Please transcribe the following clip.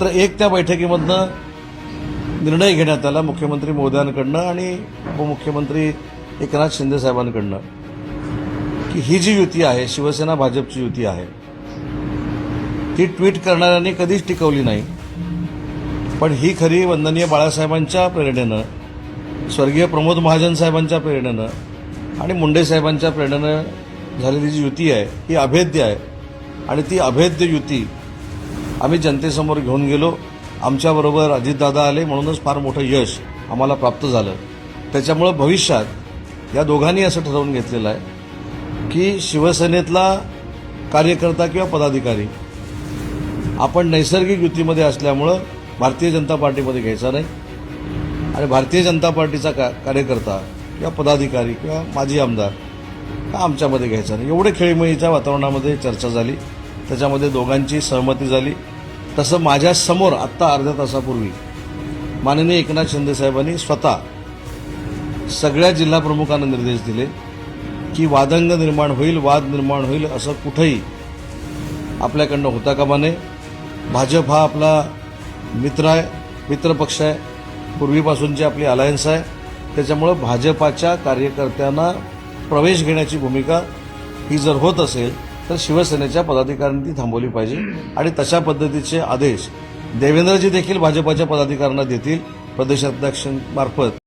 तर एक त्या बैठकीमधनं निर्णय घेण्यात आला मुख्यमंत्री मोदयांकडनं आणि उपमुख्यमंत्री एकनाथ शिंदे साहेबांकडनं की ही जी युती आहे शिवसेना भाजपची युती आहे ती ट्विट करणाऱ्यांनी कधीच टिकवली नाही. पण ही खरी वंदनीय बाळासाहेबांच्या प्रेरणेनं स्वर्गीय प्रमोद महाजन साहेबांच्या प्रेरणेनं आणि मुंडे साहेबांच्या प्रेरणेनं झालेली जी युती आहे ही अभेद्य आहे. आणि ती अभेद्य युती आम्ही जनतेसमोर घेऊन गेलो. आमच्याबरोबर अजितदादा आले म्हणूनच फार मोठं यश आम्हाला प्राप्त झालं. त्याच्यामुळं भविष्यात या दोघांनी असं ठरवून घेतलेलं आहे की शिवसेनेतला कार्यकर्ता किंवा पदाधिकारी आपण नैसर्गिक युतीमध्ये असल्यामुळं भारतीय जनता पार्टीमध्ये घ्यायचा नाही. आणि भारतीय जनता पार्टीचा का कार्यकर्ता किंवा पदाधिकारी किंवा माजी आमदार हा आमच्यामध्ये घ्यायचा नाही. एवढे खेळीमेळीच्या वातावरणामध्ये चर्चा झाली. त्याच्यामध्ये दोघांची सहमती झाली. तसं माझ्यासमोर आत्ता अर्ध्या तासापूर्वी माननीय एकनाथ शिंदे साहेबांनी स्वतः सगळ्या जिल्हाप्रमुखांना निर्देश दिले की वादंग निर्माण होईल वाद निर्माण होईल असं कुठंही आपल्याकडनं होता कामा नये. भाजप हा आपला मित्र आहे मित्रपक्ष आहे. पूर्वीपासूनची आपली अलायन्स आहे. त्याच्यामुळं भाजपाच्या कार्यकर्त्यांना प्रवेश घेण्याची भूमिका ही जर होत असेल तर शिवसेनेच्या पदाधिकाऱ्यांनी ती थांबवली पाहिजे. आणि तशा पद्धतीचे आदेश देवेंद्रजी देखील भाजपाच्या पदाधिकाऱ्यांना देतील प्रदेशाध्यक्षांमार्फत